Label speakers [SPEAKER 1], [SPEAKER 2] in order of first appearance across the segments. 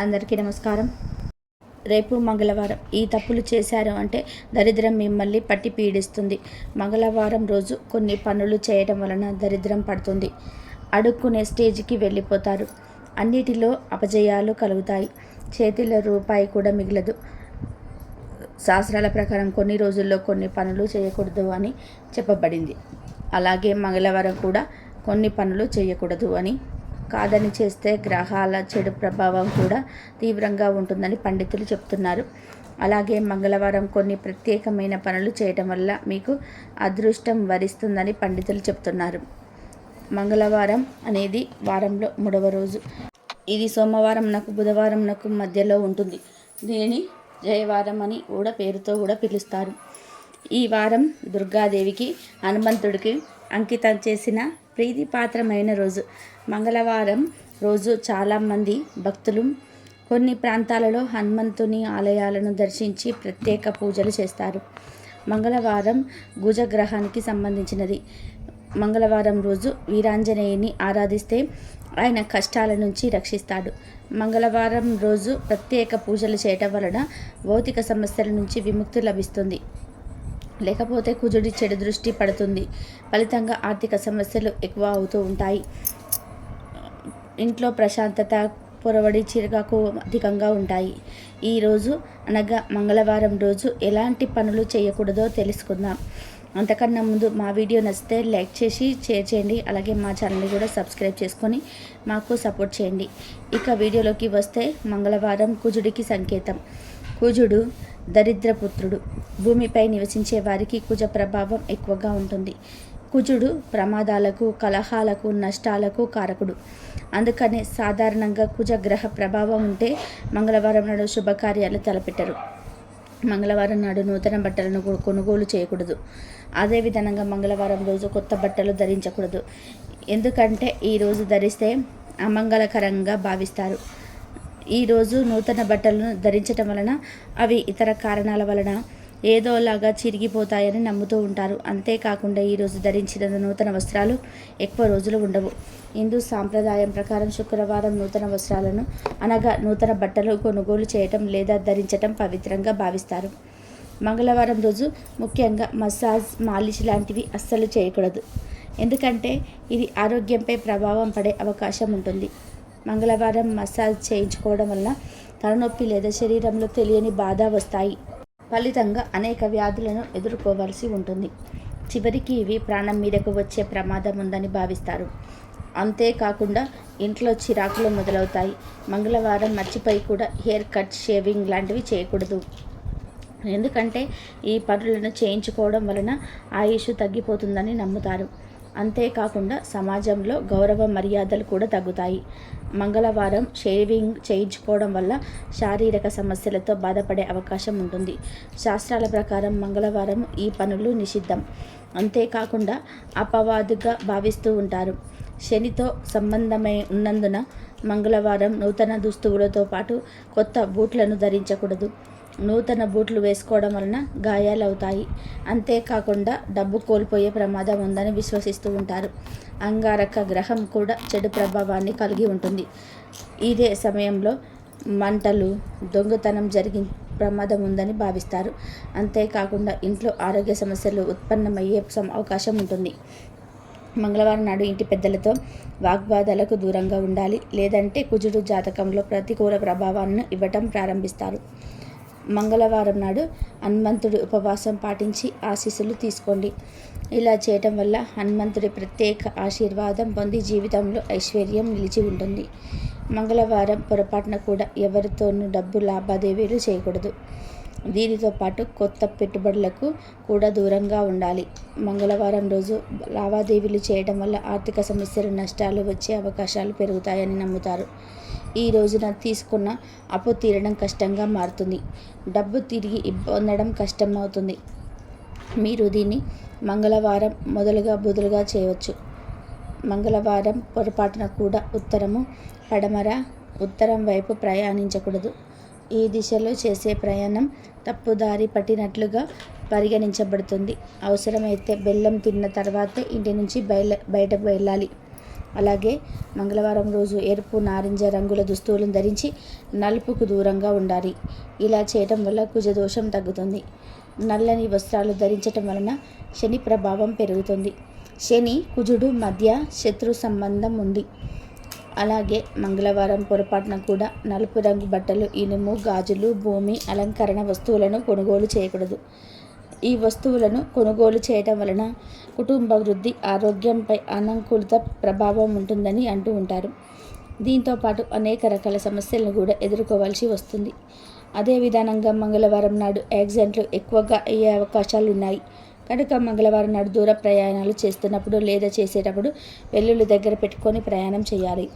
[SPEAKER 1] అందరికీ నమస్కారం. రేపు మంగళవారం ఈ తప్పులు చేశారు అంటే దరిద్రం మిమ్మల్ని పట్టి పీడిస్తుంది. మంగళవారం రోజు కొన్ని పనులు చేయడం వలన దరిద్రం పడుతుంది. అడుక్కునే స్టేజ్కి వెళ్ళిపోతారు. అన్నిటిలో అపజయాలు కలుగుతాయి. చేతిలో రూపాయి కూడా మిగలదు. శాస్త్రాల ప్రకారం కొన్ని రోజుల్లో కొన్ని పనులు చేయకూడదు అని చెప్పబడింది. అలాగే మంగళవారం కూడా కొన్ని పనులు చేయకూడదు అని కాదని చేస్తే గ్రహాల చెడు ప్రభావం కూడా తీవ్రంగా ఉంటుందని పండితులు చెప్తున్నారు. అలాగే మంగళవారం కొన్ని ప్రత్యేకమైన పనులు చేయటం వల్ల మీకు అదృష్టం వరిస్తుందని పండితులు చెప్తున్నారు. మంగళవారం అనేది వారంలో మూడవ రోజు. ఇది సోమవారం నాకు బుధవారం నాకు మధ్యలో ఉంటుంది. దీనిని జయవారం అని కూడా పేరుతో కూడా పిలుస్తారు. ఈ వారం దుర్గాదేవికి హనుమంతుడికి అంకితం చేసిన ప్రీతిపాత్రమైన రోజు. మంగళవారం రోజు చాలామంది భక్తులు కొన్ని ప్రాంతాలలో హనుమంతుని ఆలయాలను దర్శించి ప్రత్యేక పూజలు చేస్తారు. మంగళవారం గుజగ్రహానికి సంబంధించినది. మంగళవారం రోజు వీరాంజనేయుని ఆరాధిస్తే ఆయన కష్టాల నుంచి రక్షిస్తాడు. మంగళవారం రోజు ప్రత్యేక పూజలు చేయటం వలన భౌతిక సమస్యల నుంచి విముక్తి లభిస్తుంది. లేకపోతే కుజుడి చెడు దృష్టి పడుతుంది. ఫలితంగా ఆర్థిక సమస్యలు ఎక్కువ అవుతూ ఉంటాయి. ఇంట్లో ప్రశాంతత పొరవడి చిరకాకు అధికంగా ఉంటాయి. ఈరోజు అనగా మంగళవారం రోజు ఎలాంటి పనులు చేయకూడదో తెలుసుకుందాం. అంతకన్నా ముందు మా వీడియో నచ్చితే లైక్ చేసి షేర్ చేయండి. అలాగే మా ఛానల్ని కూడా సబ్స్క్రైబ్ చేసుకొని మాకు సపోర్ట్ చేయండి. ఇక వీడియోలోకి వస్తే మంగళవారం కుజుడికి సంకేతం. కుజుడు దరిద్రపుత్రుడు. భూమిపై నివసించే వారికి కుజ ప్రభావం ఎక్కువగా ఉంటుంది. కుజుడు ప్రమాదాలకు కలహాలకు నష్టాలకు కారకుడు. అందుకనే సాధారణంగా కుజగ్రహ ప్రభావం ఉంటే మంగళవారం నాడు శుభకార్యాలు తలపెట్టరు. మంగళవారం నాడు నూతన బట్టలను కొనుగోలు చేయకూడదు. అదేవిధంగా మంగళవారం రోజు కొత్త బట్టలు ధరించకూడదు. ఎందుకంటే ఈరోజు ధరిస్తే అమంగళకరంగా భావిస్తారు. ఈరోజు నూతన బట్టలను ధరించటం వలన అవి ఇతర కారణాల వలన ఏదోలాగా చిరిగిపోతాయని నమ్ముతూ ఉంటారు. అంతేకాకుండా ఈరోజు ధరించిన నూతన వస్త్రాలు ఎక్కువ రోజులు ఉండవు. హిందూ సాంప్రదాయం ప్రకారం శుక్రవారం నూతన వస్త్రాలను అనగా నూతన బట్టలు కొనుగోలు చేయటం లేదా ధరించటం పవిత్రంగా భావిస్తారు. మంగళవారం రోజు ముఖ్యంగా మసాజ్ మాలిష్ లాంటివి అస్సలు చేయకూడదు. ఎందుకంటే ఇది ఆరోగ్యంపై ప్రభావం పడే అవకాశం ఉంటుంది. మంగళవారం మసాజ్ చేయించుకోవడం వల్ల తలనొప్పి లేదా శరీరంలో తెలియని బాధ వస్తాయి. ఫలితంగా అనేక వ్యాధులను ఎదుర్కోవాల్సి ఉంటుంది. చివరికి ఇవి ప్రాణం మీదకు వచ్చే ప్రమాదం ఉందని భావిస్తారు. అంతేకాకుండా ఇంట్లో చిరాకులు మొదలవుతాయి. మంగళవారం మర్చిపోయి కూడా హెయిర్ కట్ షేవింగ్ లాంటివి చేయకూడదు. ఎందుకంటే ఈ పనులను చేయించుకోవడం వలన ఆయుష్ తగ్గిపోతుందని నమ్ముతారు. అంతేకాకుండా సమాజంలో గౌరవ మర్యాదలు కూడా తగ్గుతాయి. మంగళవారం షేవింగ్ చేయించుకోవడం వల్ల శారీరక సమస్యలతో బాధపడే అవకాశం ఉంటుంది. శాస్త్రాల ప్రకారం మంగళవారం ఈ పనులు నిషిద్ధం. అంతేకాకుండా అపవాదుగా భావిస్తూ ఉంటారు. శనితో సంబంధమై ఉన్నందున మంగళవారం నూతన దుస్తువులతో పాటు కొత్త బూట్లను ధరించకూడదు. నూతన బూట్లు వేసుకోవడం వలన గాయాలవుతాయి. అంతేకాకుండా డబ్బు కోల్పోయే ప్రమాదం ఉందని విశ్వసిస్తూ ఉంటారు. అంగారక గ్రహం కూడా చెడు ప్రభావాన్ని కలిగి ఉంటుంది. ఇదే సమయంలో మంటలు దొంగతనం జరిగి ప్రమాదం ఉందని భావిస్తారు. అంతేకాకుండా ఇంట్లో ఆరోగ్య సమస్యలు ఉత్పన్నమయ్యే అవకాశం ఉంటుంది. మంగళవారం నాడు ఇంటి పెద్దలతో వాగ్వాదాలకు దూరంగా ఉండాలి. లేదంటే కుజుడు జాతకంలో ప్రతికూల ప్రభావాన్ని ఇవ్వటం ప్రారంభిస్తారు. మంగళవారం నాడు హనుమంతుడి ఉపవాసం పాటించి ఆశీస్సులు తీసుకోండి. ఇలా చేయటం వల్ల హనుమంతుడి ప్రత్యేక ఆశీర్వాదం పొంది జీవితంలో ఐశ్వర్యం నిలిచి ఉంటుంది. మంగళవారం పొరపాటున కూడా ఎవరితోనూ డబ్బు లావాదేవీలు చేయకూడదు. దీనితో పాటు కొత్త పెట్టుబడులకు కూడా దూరంగా ఉండాలి. మంగళవారం రోజు లావాదేవీలు చేయడం వల్ల ఆర్థిక సమస్యలు నష్టాలు వచ్చే అవకాశాలు పెరుగుతాయని నమ్ముతారు. ఈ రోజున తీసుకున్న అప్పు తీరడం కష్టంగా మారుతుంది. డబ్బు తిరిగి పొందడం కష్టం అవుతుంది మీరు దీన్ని మంగళవారం మొదలుగా బదులుగా చేయవచ్చు. మంగళవారం పొరపాటున కూడా ఉత్తరము పడమర ఉత్తరం వైపు ప్రయాణించకూడదు. ఈ దిశలో చేసే ప్రయాణం తప్పుదారి పట్టినట్లుగా పరిగణించబడుతుంది. అవసరమైతే బెల్లం తిన్న తర్వాతే ఇంటి నుంచి బయల బయటకు వెళ్ళాలి. అలాగే మంగళవారం రోజు ఎరుపు నారింజ రంగుల దుస్తువులను ధరించి నలుపుకు దూరంగా ఉండాలి. ఇలా చేయటం వల్ల కుజదోషం తగ్గుతుంది. నల్లని వస్త్రాలు ధరించటం వలన శని ప్రభావం పెరుగుతుంది. శని కుజుడు మధ్య శత్రు సంబంధం ఉంది. అలాగే మంగళవారం పొరపాటున కూడా నలుపు రంగు బట్టలు ఇనుము గాజులు భూమి అలంకరణ వస్తువులను కొనుగోలు చేయకూడదు. ఈ వస్తువులను కొనుగోలు చేయటం వలన కుటుంబ వృద్ధి ఆరోగ్యంపై అనంకూలత ప్రభావం ఉంటుందని అంటూ ఉంటారు. దీంతో పాటు అనేక రకాల సమస్యలను కూడా ఎదుర్కోవాల్సి వస్తుంది. అదే విధానంగా మంగళవారం నాడు యాక్సిడెంట్లు ఎక్కువగా అయ్యే అవకాశాలు ఉన్నాయి. కనుక మంగళవారం నాడు దూర ప్రయాణాలు చేస్తున్నప్పుడు లేదా చేసేటప్పుడు వెల్లుల్లి దగ్గర పెట్టుకొని ప్రయాణం చేయాలి.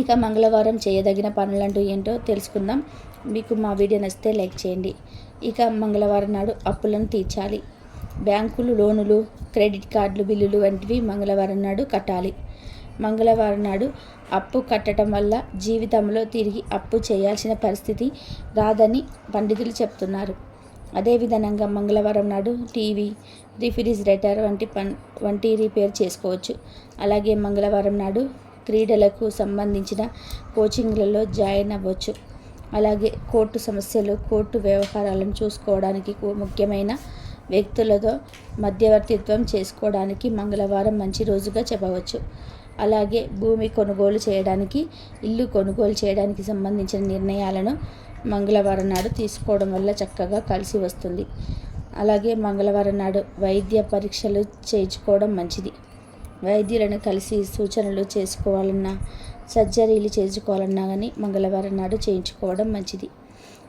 [SPEAKER 1] ఇక మంగళవారం చేయదగిన పనులంటూ ఏంటో తెలుసుకుందాం. మీకు మా వీడియో నచ్చితే లైక్ చేయండి. ఇక మంగళవారం నాడు అప్పులను తీర్చాలి. బ్యాంకులు లోనులు క్రెడిట్ కార్డులు బిల్లులు వంటివి మంగళవారం నాడు కట్టాలి. మంగళవారం నాడు అప్పు కట్టడం వల్ల జీవితంలో తిరిగి అప్పు చేయాల్సిన పరిస్థితి రాదని పండితులు చెప్తున్నారు. అదేవిధంగా మంగళవారం నాడు టీవీ రిఫ్రిజిరేటర్ వంటి పన్ వంటి రిపేర్ చేసుకోవచ్చు. అలాగే మంగళవారం నాడు క్రీడలకు సంబంధించిన కోచింగ్లలో జాయిన్ అవ్వచ్చు. అలాగే కోర్టు సమస్యలు కోర్టు వ్యవహారాలను చూసుకోవడానికి ముఖ్యమైన వ్యక్తులతో మధ్యవర్తిత్వం చేసుకోవడానికి మంగళవారం మంచి రోజుగా చెప్పవచ్చు. అలాగే భూమి కొనుగోలు చేయడానికి ఇల్లు కొనుగోలు చేయడానికి సంబంధించిన నిర్ణయాలను మంగళవారం నాడు తీసుకోవడం వల్ల చక్కగా కలిసి వస్తుంది. అలాగే మంగళవారం నాడు వైద్య పరీక్షలు చేయించుకోవడం మంచిది. వైద్యులను కలిసి సూచనలు చేసుకోవాలన్నా సర్జరీలు చేసుకోవాలన్నా కానీ మంగళవారం నాడు చేయించుకోవడం మంచిది.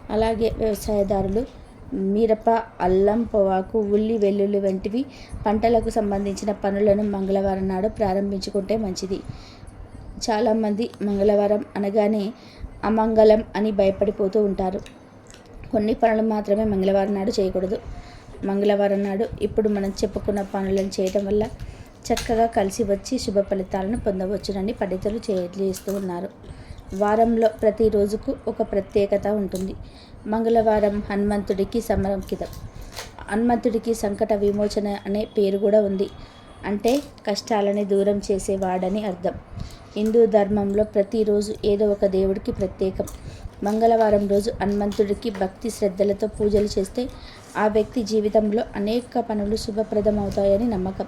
[SPEAKER 1] అలాగే వ్యవసాయదారులు మిరప అల్లం పొగాకు ఉల్లి వెల్లుల్లి వంటివి పంటలకు సంబంధించిన పనులను మంగళవారం నాడు ప్రారంభించుకుంటే మంచిది. చాలామంది మంగళవారం అనగానే అమంగళం అని భయపడిపోతూ ఉంటారు. కొన్ని పనులు మాత్రమే మంగళవారం నాడు చేయకూడదు. మంగళవారం నాడు ఇప్పుడు మనం చెప్పుకున్న పనులను చేయటం వల్ల చక్కగా కలిసి వచ్చి శుభ ఫలితాలను పొందవచ్చునని పండితులు చేస్తూ ఉన్నారు. వారంలో ప్రతి రోజుకు ఒక ప్రత్యేకత ఉంటుంది. మంగళవారం హనుమంతుడికి సమర్పితం. హనుమంతుడికి సంకట విమోచన అనే పేరు కూడా ఉంది. అంటే కష్టాలని దూరం చేసేవాడని అర్థం. హిందూ ధర్మంలో ప్రతిరోజు ఏదో ఒక దేవుడికి ప్రత్యేకం. మంగళవారం రోజు హనుమంతుడికి భక్తి శ్రద్ధలతో పూజలు చేస్తే ఆ వ్యక్తి జీవితంలో అనేక పనులు శుభప్రదమవుతాయని నమ్మకం.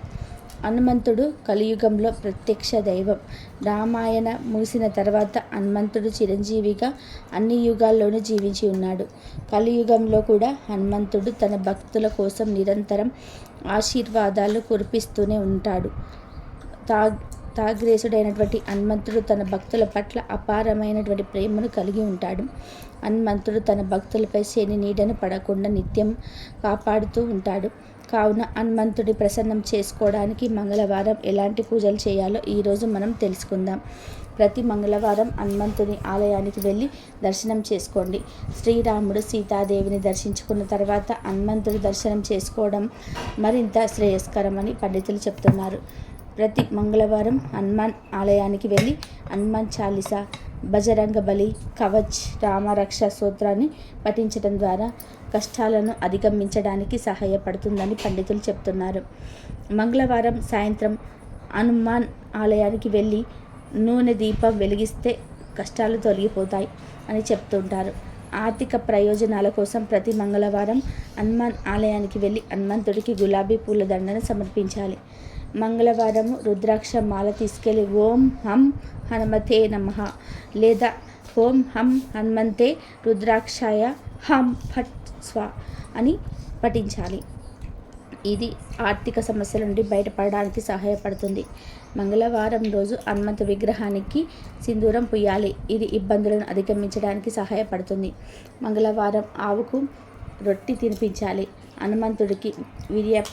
[SPEAKER 1] హనుమంతుడు కలియుగంలో ప్రత్యక్ష దైవం. రామాయణ ముగిసిన తర్వాత హనుమంతుడు చిరంజీవిగా అన్ని యుగాల్లోనూ జీవించి ఉన్నాడు. కలియుగంలో కూడా హనుమంతుడు తన భక్తుల కోసం నిరంతరం ఆశీర్వాదాలు కురిపిస్తూనే ఉంటాడు. తా తాగ్రేసుడైనటువంటి హనుమంతుడు తన భక్తుల పట్ల అపారమైనటువంటి ప్రేమను కలిగి ఉంటాడు. హనుమంతుడు తన భక్తులపై శని నీడను పడకుండా నిత్యం కాపాడుతూ ఉంటాడు. కావున హనుమంతుడి ప్రసన్నం చేసుకోవడానికి మంగళవారం ఎలాంటి పూజలు చేయాలో ఈరోజు మనం తెలుసుకుందాం. ప్రతి మంగళవారం హనుమంతుని ఆలయానికి వెళ్ళి దర్శనం చేసుకోండి. శ్రీరాముడు సీతాదేవిని దర్శించుకున్న తర్వాత హనుమంతుడి దర్శనం చేసుకోవడం మరింత శ్రేయస్కరమని పండితులు చెప్తున్నారు. ప్రతి మంగళవారం హనుమాన్ ఆలయానికి వెళ్ళి హనుమాన్ చాలీసా బజరంగ బలి కవచ్ రామరక్ష సూత్రాన్ని పఠించడం ద్వారా కష్టాలను అధిగమించడానికి సహాయపడుతుందని పండితులు చెప్తున్నారు. మంగళవారం సాయంత్రం హనుమాన్ ఆలయానికి వెళ్ళి నూనె దీపం వెలిగిస్తే కష్టాలు తొలగిపోతాయి అని చెప్తుంటారు. ఆర్థిక ప్రయోజనాల కోసం ప్రతి మంగళవారం హనుమాన్ ఆలయానికి వెళ్ళి హనుమంతుడికి గులాబీ పూల దండను సమర్పించాలి. మంగళవారం రుద్రాక్ష మాల తీసుకెళ్ళి ఓం హం హనుమతే నమ. లేదా ఓం హం హనుమంతే రుద్రాక్షాయ హం ఫట్ స్వ అని పఠించాలి. ఇది ఆర్థిక సమస్యల నుండి బయటపడడానికి సహాయపడుతుంది. మంగళవారం రోజు హనుమంత విగ్రహానికి సింధూరం పుయ్యాలి. ఇది ఇబ్బందులను అధిగమించడానికి సహాయపడుతుంది. మంగళవారం ఆవుకు రొట్టి తినిపించాలి. హనుమంతుడికి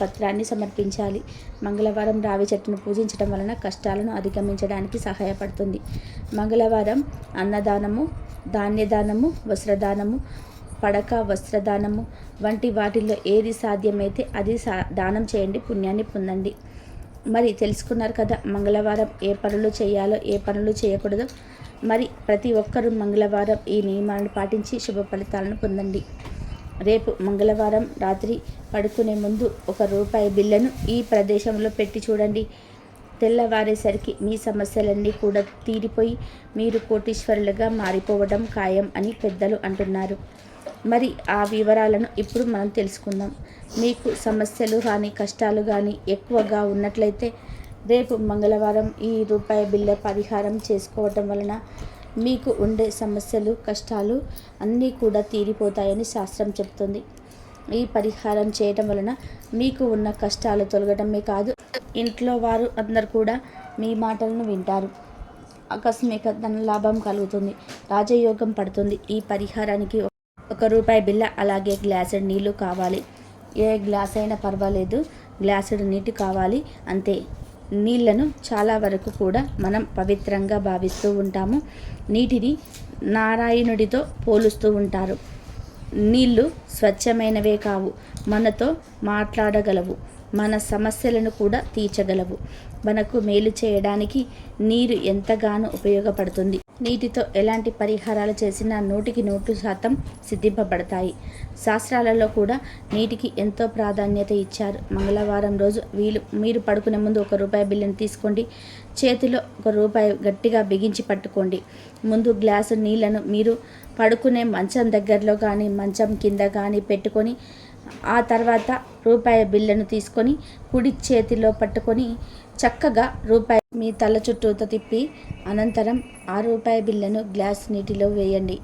[SPEAKER 1] పత్రాన్ని సమర్పించాలి. మంగళవారం రావి చెట్టును పూజించడం వలన కష్టాలను అధిగమించడానికి సహాయపడుతుంది. మంగళవారం అన్నదానము ధాన్యదానము వస్త్రదానము పడక వస్త్రదానము వంటి వాటిల్లో ఏది సాధ్యమైతే అది సా దానం చేయండి పుణ్యాన్ని పొందండి. మరి తెలుసుకున్నారు కదా మంగళవారం ఏ పనులు చేయాలో ఏ పనులు చేయకూడదో. మరి ప్రతి ఒక్కరూ మంగళవారం ఈ నియమాలను పాటించి శుభ ఫలితాలను పొందండి. రేపు మంగళవారం రాత్రి పడుకునే ముందు ఒక రూపాయి బిల్లను ఈ ప్రదేశంలో పెట్టి చూడండి. తెల్లవారేసరికి మీ సమస్యలన్నీ కూడా తీరిపోయి మీరు కోటీశ్వరులుగా మారిపోవడం ఖాయం అని పెద్దలు అంటున్నారు. మరి ఆ వివరాలను ఇప్పుడు మనం తెలుసుకుందాం. మీకు సమస్యలు కానీ కష్టాలు కానీ ఎక్కువగా ఉన్నట్లయితే రేపు మంగళవారం ఈ రూపాయి బిల్ల పరిహారం చేసుకోవటం వలన మీకు ఉండే సమస్యలు కష్టాలు అన్నీ కూడా తీరిపోతాయని శాస్త్రం చెప్తుంది ఈ పరిహారం చేయటం వలన మీకు ఉన్న కష్టాలు తొలగటమే కాదు ఇంట్లో వారు అందరు కూడా మీ మాటలను వింటారు. ఆకస్మిక ధన లాభం కలుగుతుంది రాజయోగం పడుతుంది. ఈ పరిహారానికి ఒక రూపాయి బిల్ల అలాగే గ్లాసుడ్ నీళ్ళు కావాలి. ఏ గ్లాస్ అయినా పర్వాలేదు గ్లాసుడ్ నీటి కావాలి అంతే. నీళ్ళను చాలా వరకు కూడా మనం పవిత్రంగా భావిస్తూ ఉంటాము. నీటిని నారాయణుడితో పోలుస్తూ ఉంటారు. నీళ్ళు స్వచ్ఛమైనవే కావు మనతో మాట్లాడగలవు మన సమస్యలను కూడా తీర్చగలవు. మనకు మేలు చేయడానికి నీరు ఎంతగానో ఉపయోగపడుతుంది. నీటితో ఎలాంటి పరిహారాలు చేసినా నూటికి నూటు శాతం సిద్ధింపబడతాయి. శాస్త్రాలలో కూడా నీటికి ఎంతో ప్రాధాన్యత ఇచ్చారు. మంగళవారం రోజు వీలు మీరు పడుకునే ముందు ఒక రూపాయి బిల్లును తీసుకోండి. చేతిలో ఒక రూపాయి గట్టిగా బిగించి పట్టుకోండి. ముందు గ్లాసు నీళ్ళను మీరు పడుకునే మంచం దగ్గరలో కానీ మంచం కింద కానీ పెట్టుకొని ఆ తర్వాత రూపాయి బిల్లును తీసుకొని కుడి చేతిలో పట్టుకొని చక్కగా రూపాయి మీ తల చుట్టూత తిప్పి అనంతరం ఆ రూపాయి బిళ్ళను గ్లాస్ నీటిలో వేయండి.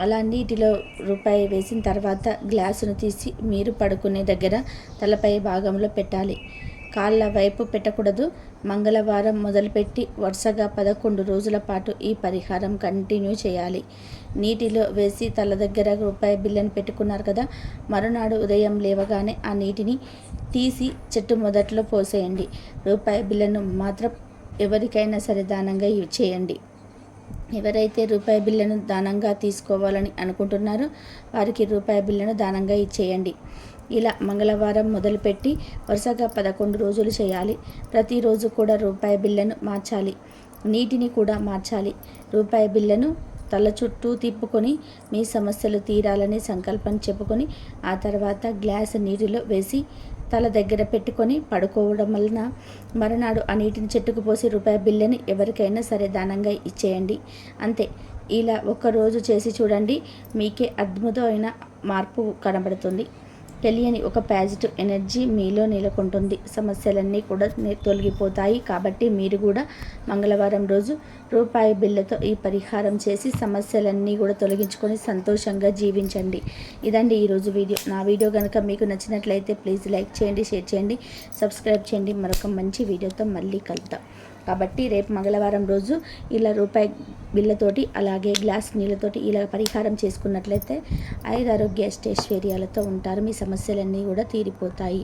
[SPEAKER 1] అలా నీటిలో రూపాయి వేసిన తర్వాత గ్లాసును తీసి మీరు పడుకునే దగ్గర తలపై భాగంలో పెట్టాలి. కాళ్ళ వైపు పెట్టకూడదు. మంగళవారం మొదలుపెట్టి వరుసగా పదకొండు రోజుల పాటు ఈ పరిహారం కంటిన్యూ చేయాలి. నీటిలో వేసి తల దగ్గర రూపాయి బిల్లను పెట్టుకున్నారు కదా మరునాడు ఉదయం లేవగానే ఆ నీటిని తీసి చెట్టు మొదట్లో పోసేయండి. రూపాయి బిళ్ళను మాత్రం ఎవరికైనా సరే దానంగా చేయండి. ఎవరైతే రూపాయి బిళ్ళను దానంగా తీసుకోవాలని అనుకుంటున్నారో వారికి రూపాయి బిళ్ళను దానంగా ఇచ్చేయండి. ఇలా మంగళవారం మొదలుపెట్టి వరుసగా పదకొండు రోజులు చేయాలి. ప్రతిరోజు కూడా రూపాయి బిళ్ళను మార్చాలి. నీటిని కూడా మార్చాలి. రూపాయి బిల్లను తల చుట్టూ తిప్పుకొని మీ సమస్యలు తీరాలని సంకల్పం చెప్పుకొని ఆ తర్వాత గ్లాస్ నీటిలో వేసి తల దగ్గర పెట్టుకొని పడుకోవడం వలన మరునాడు ఆ నీటిని చెట్టుకు పోసి రూపాయి బిల్లని ఎవరికైనా సరే దానంగా ఇచ్చేయండి. అంతే. ఇలా ఒక్కరోజు చేసి చూడండి మీకే అద్భుతమైన మార్పు కనబడుతుంది. తెలియని ఒక పాజిటివ్ ఎనర్జీ మీలో నెలకొంటుంది. సమస్యలన్నీ కూడా తొలగిపోతాయి. కాబట్టి మీరు కూడా మంగళవారం రోజు రూపాయి బిల్లతో ఈ పరిహారం చేసి సమస్యలన్నీ కూడా తొలగించుకొని సంతోషంగా జీవించండి. ఇదండి ఈరోజు వీడియో. నా వీడియో కనుక మీకు నచ్చినట్లయితే ప్లీజ్ లైక్ చేయండి షేర్ చేయండి సబ్స్క్రైబ్ చేయండి. మరొక మంచి వీడియోతో మళ్ళీ కలుద్దాం. కాబట్టి రేపు మంగళవారం రోజు ఇలా రూపాయి బిళ్ళతోటి అలాగే గ్లాస్ నీళ్ళతోటి ఇలా పరిహారం చేసుకున్నట్లయితే ఐదు ఆరోగ్య అష్టైశ్వర్యాలతో ఉంటారు. మీ సమస్యలన్నీ కూడా తీరిపోతాయి.